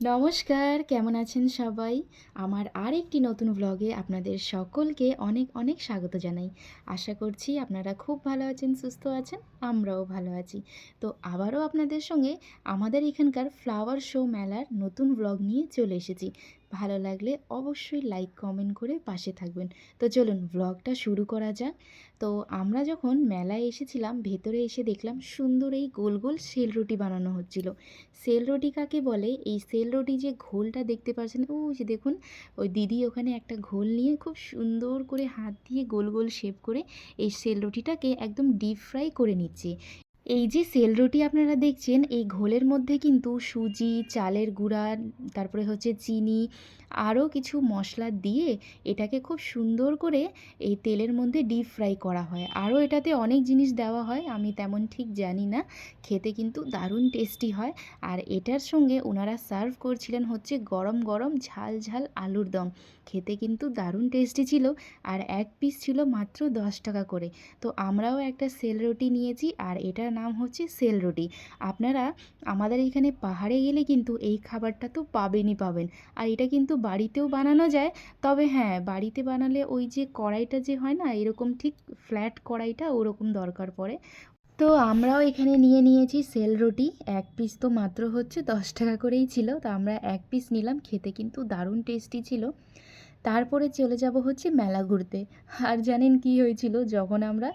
নমস্কার, কেমন আছেন সবাই? আমার আর একটি নতুন ব্লগে আপনাদের সকলকে অনেক অনেক স্বাগত জানাই। আশা করছি আপনারা খুব ভালো আছেন, সুস্থ আছেন, আমরাও ভালো আছি। তো আবারও আপনাদের সঙ্গে আমাদের এখানকার ফ্লাওয়ার শো মেলার নতুন ব্লগ নিয়ে চলে এসেছি। ভালো লাগলে অবশ্যই লাইক কমেন্ট করে পাশে থাকবেন। তো চলুন ব্লগটা শুরু করা যাক। তো আমরা যখন মেলায় এসেছিলাম, ভেতরে এসে দেখলাম সুন্দর এই গোল গোল সেল রুটি বানানো হচ্ছিল। সেল রুটি কাকে বলে? এই সেল রুটি যে ঘোলটা দেখতে পাচ্ছেন, ও যে দেখুন, ওই দিদি ওখানে একটা ঘোল নিয়ে খুব সুন্দর করে হাত দিয়ে গোল গোল শেপ করে এই সেল রুটিটাকে একদম ডিপ ফ্রাই করে নিচ্ছে। এই যে সেল রুটি আপনারা দেখছেন, এই ঘোলের মধ্যে কিন্তু সুজি, চালের গুঁড়া, তারপরে হচ্ছে চিনি আরও কিছু মশলা দিয়ে এটাকে খুব সুন্দর করে এই তেলের মধ্যে ডিপ ফ্রাই করা হয়। আরও এটাতে অনেক জিনিস দেওয়া হয়, আমি তেমন ঠিক জানি না। খেতে কিন্তু দারুণ টেস্টি হয়। আর এটার সঙ্গে ওনারা সার্ভ করছিলেন হচ্ছে গরম গরম ঝাল ঝাল আলুর দম। খেতে কিন্তু দারুণ টেস্টি ছিল। আর এক পিস ছিল মাত্র দশ টাকা করে। তো আমরাও একটা সেল রুটি নিয়েছি আর এটার নাম হচ্ছে সেল রুটি। আপনারা আমাদের এখানে পাহাড়ে গেলে কিন্তু এই খাবারটা তো পাবেনই পাবেন। আর এটা কিন্তু বাড়িতেও বানানো যায়। তবে হ্যাঁ বাড়িতে বানালে ওই যে কড়াইটা যে হয় না, এরকম ঠিক ফ্ল্যাট কড়াইটা ওরকম দরকার পড়ে। তো আমরাও এখানে নিয়ে নিয়েছি সেল রুটি। এক পিস তো মাত্র হচ্ছে, দশ টাকা করেই ছিল। তো আমরা এক পিস নিলাম, খেতে কিন্তু দারুণ টেস্টি ছিল। তারপরে চলে যাব হচ্ছে মেলা ঘুরতে। আর জানেন কি হয়েছিল? যখন আমরা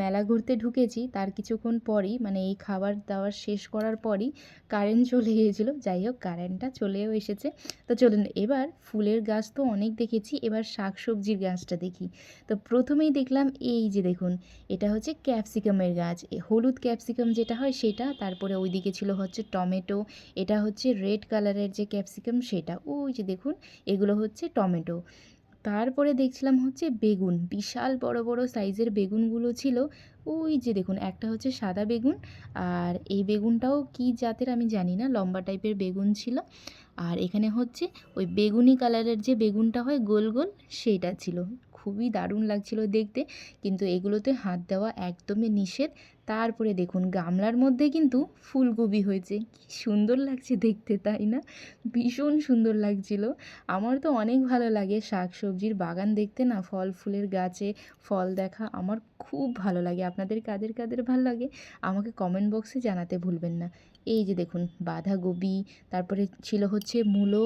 মেলা ঘুরতে ঢুকেছি, তার কিছুক্ষণ পরই মানে এই খাবার দাবার শেষ করার পরই কারেন্ট চলে গিয়েছিল। যাই হোক কারেন্টটা চলেও এসেছে। তো চলুন, এবার ফুলের গাছ তো অনেক দেখেছি, এবার শাক সবজির গাছটা দেখি। তো প্রথমেই দেখলাম এই যে দেখুন, এটা হচ্ছে ক্যাপসিকামের গাছ। হলুদ ক্যাপসিকাম যেটা হয় সেটা, তারপরে ওইদিকে ছিল হচ্ছে টমেটো, এটা হচ্ছে রেড কালারের যে ক্যাপসিকাম সেটা। ওই যে দেখুন, এগুলো হচ্ছে টমেটো। তারপরে দেখছিলাম হচ্ছে বেগুন, বিশাল বড় বড় সাইজের বেগুনগুলো ছিল। ওই যে দেখুন, একটা হচ্ছে সাদা বেগুন আর এই বেগুনটাও কি জাতের আমি জানি না, লম্বা টাইপের বেগুন ছিল। আর এখানে হচ্ছে ওই বেগুনি কালারের যে বেগুনটা হয় গোল গোল, সেইটা ছিল। খুবই দারুণ লাগছিল দেখতে। কিন্তু এগুলোতে হাত দেওয়া একদমই নিষেধ। তারপরে দেখুন, গামলার মধ্যে কিন্তু ফুলকপি হয়েছে। কি সুন্দর লাগছে দেখতে, তাই না? ভীষণ সুন্দর লাগছিল। আমার তো অনেক ভালো লাগে শাক সবজির বাগান দেখতে না, ফল ফুলের গাছে ফল দেখা। আমার খুব ভালো লাগে। আপনাদের কাদের কাদের ভালো লাগে, আমাকে কমেন্ট বক্সে জানাতে ভুলবেন না। এই যে দেখুন, বাঁধাকপি, তারপরে ছিল হচ্ছে মূলো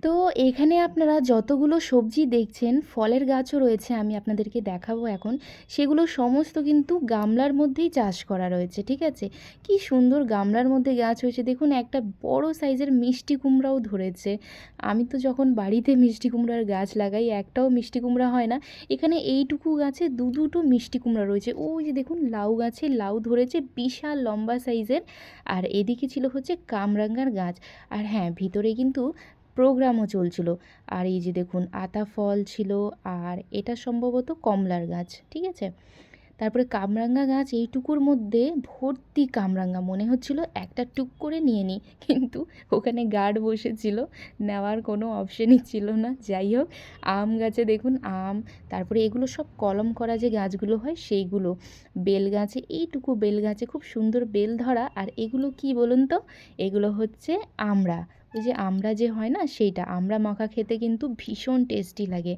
তো এখানে আপনারা যতগুলো সবজি দেখছেন, ফলের গাছও রয়েছে, আমি আপনাদেরকে দেখাবো এখন। সেগুলো সমস্ত কিন্তু গামলার মধ্যেই চাষ করা রয়েছে, ঠিক আছে? কি সুন্দর গামলার মধ্যে গাছ হয়েছে। দেখুন, একটা বড় সাইজের মিষ্টি কুমড়াও ধরেছে। আমি তো যখন বাড়িতে মিষ্টি কুমড়ার গাছ লাগাই, একটাও মিষ্টি কুমড়া হয় না। এখানে এইটুকু গাছে দু দুটো মিষ্টি কুমড়া রয়েছে। ওই যে দেখুন, লাউ গাছে লাউ ধরেছে, বিশাল লম্বা সাইজের। আর এদিকে ছিল হচ্ছে কামরাঙ্গার গাছ। আর হ্যাঁ ভিতরে কিন্তু প্রোগ্রামও চলছিল। আর এই যে দেখুন, আতা ফল ছিল, আর এটা সম্ভবত কমলার গাছ, ঠিক আছে? তারপরে কামরাঙ্গা গাছ, এইটুকুর মধ্যে ভর্তি কামরাঙ্গা, মনে হচ্ছিল একটা টুক করে নিয়ে নিই, কিন্তু ওখানে গার্ড বসেছিল, নেওয়ার কোনো অপশানই ছিল না। যাই হোক, আম গাছে দেখুন, আম, তারপরে এগুলো সব কলম করা যে গাছগুলো হয়, সেইগুলো। বেল গাছে, এইটুকু বেল গাছে, খুব সুন্দর বেল ধরা, আর এগুলো কি বলুন তো? এগুলো হচ্ছে আমড়া। ওই যে আমরা যে হয় না সেইটা। আমরা মাখা খেতে কিন্তু ভীষণ টেস্টি লাগে।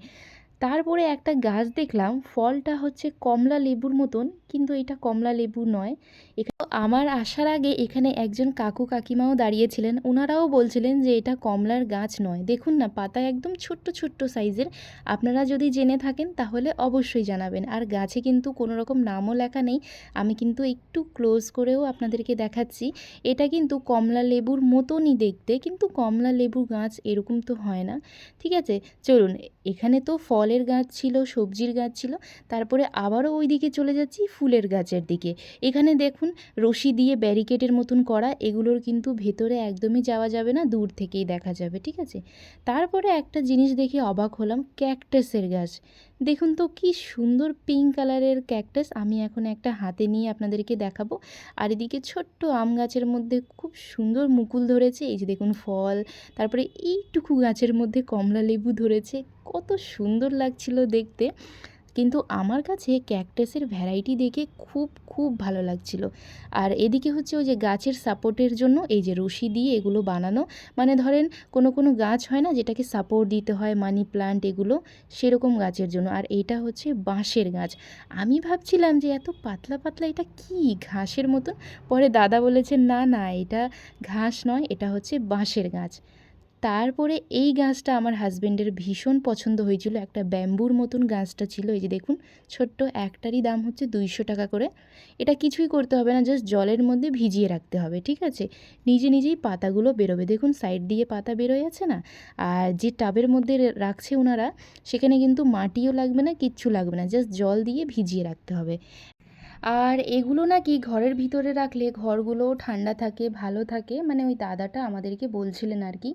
তারপরে একটা গাছ দেখলাম, ফলটা হচ্ছে কমলা লেবুর মতন, কিন্তু এটা কমলা লেবু নয়। এখানে আমার আসার আগে এখানে একজন কাকু কাকিমাও দাঁড়িয়েছিলেন। ওনারাও বলছিলেন যে এটা কমলার গাছ নয়। দেখুন না পাতা একদম ছোট্ট ছোট্ট সাইজের। আপনারা যদি জেনে থাকেন তাহলে অবশ্যই জানাবেন। আর গাছে কিন্তু কোনো রকম নামও লেখা নেই। আমি কিন্তু একটু ক্লোজ করেও আপনাদেরকে দেখাচ্ছি। এটা কিন্তু কমলা লেবুর মতনই দেখতে, কিন্তু কমলা লেবু গাছ এরকম তো হয় না। ঠিক আছে? চলুন, এখানে তো ফলের গাছ ছিল, সবজির গাছ ছিল, তারপরে আবারও ওই দিকে চলে যাচ্ছি ফুলের গাছের দিকে। এখানে দেখুন, রশি দিয়ে ব্যারিকেডের মতন করা, এগুলোর কিন্তু ভেতরে একদমই যাওয়া যাবে না, দূর থেকেই দেখা যাবে, ঠিক আছে? তারপরে একটা জিনিস দেখে অবাক হলাম ক্যাকটাসের গাছ। দেখুন তো কি সুন্দর পিঙ্ক কালারের ক্যাকটাস আমি এখন একটা হাতে নিয়ে আপনাদেরকে দেখাবো। আর এদিকে ছোট্ট আম গাছের মধ্যে খুব সুন্দর মুকুল ধরেছে, এই যে দেখুন ফল, তারপরে এইটুকু গাছের মধ্যে কমলা লেবু ধরেছে কত সুন্দর লাগছিল দেখতে। কিন্তু আমার কাছে ক্যাকটাসের ভ্যারাইটি দেখে খুব খুব ভালো লাগছিল। আর এদিকে হচ্ছে ওই যে গাছের সাপোর্টের জন্য এই যে রশি দিয়ে এগুলো বানানো মানে ধরেন কোনো কোনো গাছ হয় না যেটাকে সাপোর্ট দিতে হয়, মানি প্লান্ট এগুলো, সেরকম গাছের জন্য। আর এটা হচ্ছে বাঁশের গাছ। আমি ভাবছিলাম যে এত পাতলা পাতলা এটা কি ঘাসের মতন? পরে দাদা বলেছে, না না, এটা ঘাস নয়, এটা হচ্ছে বাঁশের গাছ। তারপরে এই গাছটা আমার হাজবেন্ডের ভীষণ পছন্দ হয়েছিল। একটা ব্যাম্বুর মতন গাছটা ছিল। এই যে দেখুন, ছোট্ট একটারই দাম হচ্ছে দুইশো টাকা করে। এটা কিছুই করতে হবে না জাস্ট জলের মধ্যে ভিজিয়ে রাখতে হবে, ঠিক আছে? নিজে নিজেই পাতাগুলো বেরোবে। দেখুন সাইড দিয়ে পাতা বেরোয় আছে না? আর যে টাবের মধ্যে রাখছে ওনারা, সেখানে কিন্তু মাটিও লাগবে না, কিচ্ছু লাগবে না। জাস্ট জল দিয়ে ভিজিয়ে রাখতে হবে। আর এগুলো নাকি ঘরের ভিতরে রাখলে ঘরগুলোও ঠান্ডা থাকে, ভালো থাকে। মানে ওই দাদাটা আমাদেরকে বলছিলেন আর কি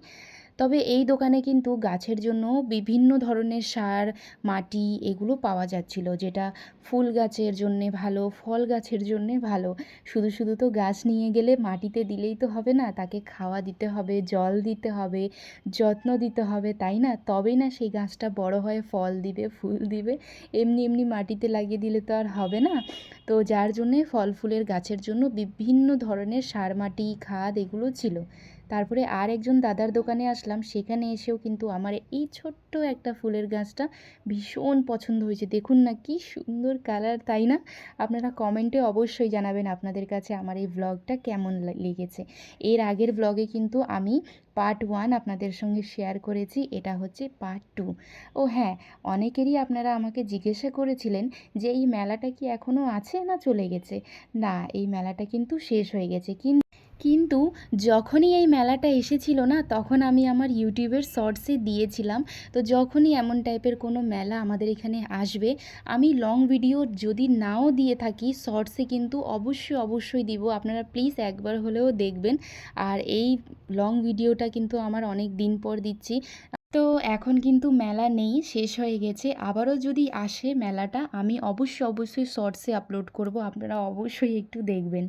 তবে এই দোকানে কিন্তু গাছের জন্য বিভিন্ন ধরনের সার, মাটি এগুলো পাওয়া যাচ্ছিল। যেটা ফুল গাছের জন্যে ভালো, ফল গাছের জন্যে ভালো। শুধু শুধু তো গাছ নিয়ে গেলে মাটিতে দিলেই তো হবে না, তাকে খাওয়া দিতে হবে, জল দিতে হবে, যত্ন দিতে হবে, তাই না? তবেই না সেই গাছটা বড় হয়ে ফল দিবে, ফুল দিবে। এমনি এমনি মাটিতে লাগিয়ে দিলে তো আর হবে না। তো যার জন্যে ফল ফুলের গাছের জন্য বিভিন্ন ধরনের সার, মাটি, খাদ এগুলো ছিল। তারপরে আর একজন দাদার দোকানে আসলাম। সেখানে এসেও কিন্তু আমার এই ছোট্ট একটা ফুলের গাছটা ভীষণ পছন্দ হয়েছে। দেখুন না কি সুন্দর কালার, তাই না? আপনারা কমেন্টে অবশ্যই জানাবেন আপনাদের কাছে আমার এই ব্লগটা কেমন লেগেছে। এর আগের ব্লগে কিন্তু আমি পার্ট ওয়ান আপনাদের সঙ্গে শেয়ার করেছি, এটা হচ্ছে পার্ট টু ও হ্যাঁ অনেকেরই আপনারা আমাকে জিজ্ঞাসা করেছিলেন যে এই মেলাটা কি এখনও আছে না চলে গেছে? না, এই মেলাটা কিন্তু শেষ হয়ে গেছে। কিন্তু কিন্তু যখনই এই মেলাটা এসেছিল না, তখন আমি আমার ইউটিউবের শর্টসে দিয়েছিলাম। তো যখনই এমন টাইপের কোনো মেলা আমাদের এখানে আসবে, আমি লং ভিডিও যদি নাও দিয়ে থাকি, শর্টসে কিন্তু অবশ্যই অবশ্যই দিব। আপনারা প্লিজ একবার হলেও দেখবেন। আর এই লং ভিডিওটা কিন্তু আমার অনেক দিন পর দিচ্ছি। তো এখন কিন্তু মেলা নেই, শেষ হয়ে গেছে। আবারও যদি আসে মেলাটা, আমি অবশ্যই অবশ্যই শর্টসে আপলোড করব। আপনারা অবশ্যই একটু দেখবেন।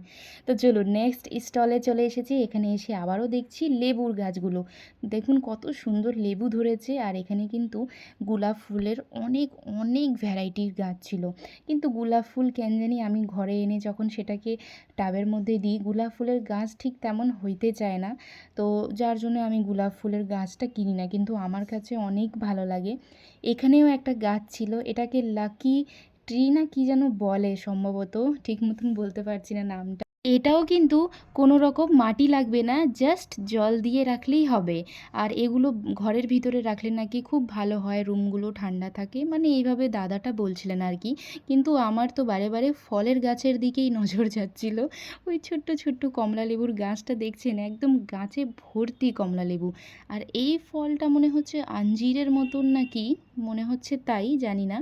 তো চলো নেক্সট স্টলে চলে এসেছি। এখানে এসে আবারও দেখছি লেবুর গাছগুলো। দেখুন কত সুন্দর লেবু ধরেছে। আর এখানে কিন্তু গোলাপ ফুলের অনেক অনেক ভ্যারাইটির গাছ ছিল। কিন্তু গোলাপ ফুল কেন জানি আমি ঘরে এনে যখন সেটাকে টাবের মধ্যে দিই, গোলাপ ফুলের গাছ ঠিক তেমন হইতে চায় না। তো যার জন্য আমি গোলাপ ফুলের গাছটা কিনি না। কিন্তু আমার কাছে অনেক ভালো লাগে। এখানেও একটা গাছ ছিল, এটাকে লাকি ট্রি না কি যেন বলে সম্ভবত, ঠিক মতন বলতে পারছি না নামটা। এটাও কিন্তু কোনো রকম মাটি লাগবে না জাস্ট জল দিয়ে রাখলেই হবে। আর এগুলো ঘরের ভিতরে রাখলে নাকি খুব ভালো হয়, রুমগুলো ঠান্ডা থাকে। মানে এইভাবে দাদাটা বলছিলেন আর কি। কিন্তু আমার তো বারে বারে ফলের গাছের দিকেই নজর যাচ্ছিল। ওই ছোট্ট ছোট্ট কমলা লেবুর গাছটা দেখছেন? একদম গাছে ভর্তি কমলা লেবু। আর এই ফলটা মনে হচ্ছে আঞ্জিরের মতন নাকি? মনে হচ্ছে তাই, জানি না।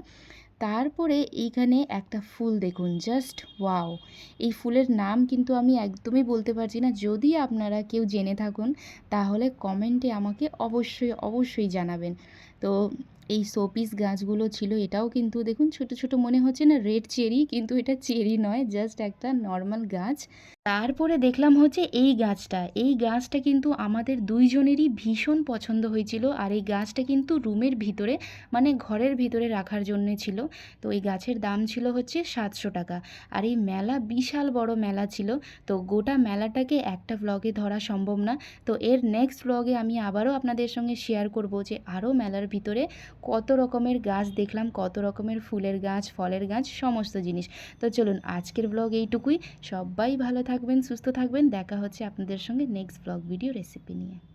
তারপরে এইখানে একটা ফুল দেখুন জাস্ট ওয়াও এই ফুলের নাম কিন্তু আমি একদমই বলতে পারছি না। যদি আপনারা কেউ জেনে থাকুন, তাহলে কমেন্টে আমাকে অবশ্যই অবশ্যই জানাবেন। তো এই শোপিস গাছগুলো ছিল, এটাও কিন্তু দেখুন ছোট ছোট মনে হচ্ছে না রেড চেরি, কিন্তু এটা চেরি নয়, জাস্ট একটা নর্মাল গাছ। তারপরে দেখলাম হচ্ছে এই গাছটা এই গাছটা কিন্তু আমাদের দুইজনেরই ভীষণ পছন্দ হয়েছিল আর এই গাছটা কিন্তু রুমের ভিতরে মানে ঘরের ভিতরে রাখার জন্য ছিল। তো এই গাছের দাম ছিল হচ্ছে সাতশো টাকা আর এই মেলা বিশাল বড় মেলা ছিল, তো গোটা মেলাটাকে একটা ব্লগে ধরা সম্ভব না। তো এর নেক্সট ব্লগে আমি আবারও আপনাদের সঙ্গে শেয়ার করব যে আরও মেলার ভিতরে কত রকমের গাছ দেখলাম, কত রকমের ফুলের গাছ, ফলের গাছ, সমস্ত জিনিস। তো চলুন আজকের ব্লগ এইটুকুই। সবাই ভালো থাকবেন, সুস্থ থাকবেন। দেখা হচ্ছে আপনাদের সঙ্গে নেক্সট ব্লগ ভিডিও রেসিপি নিয়ে।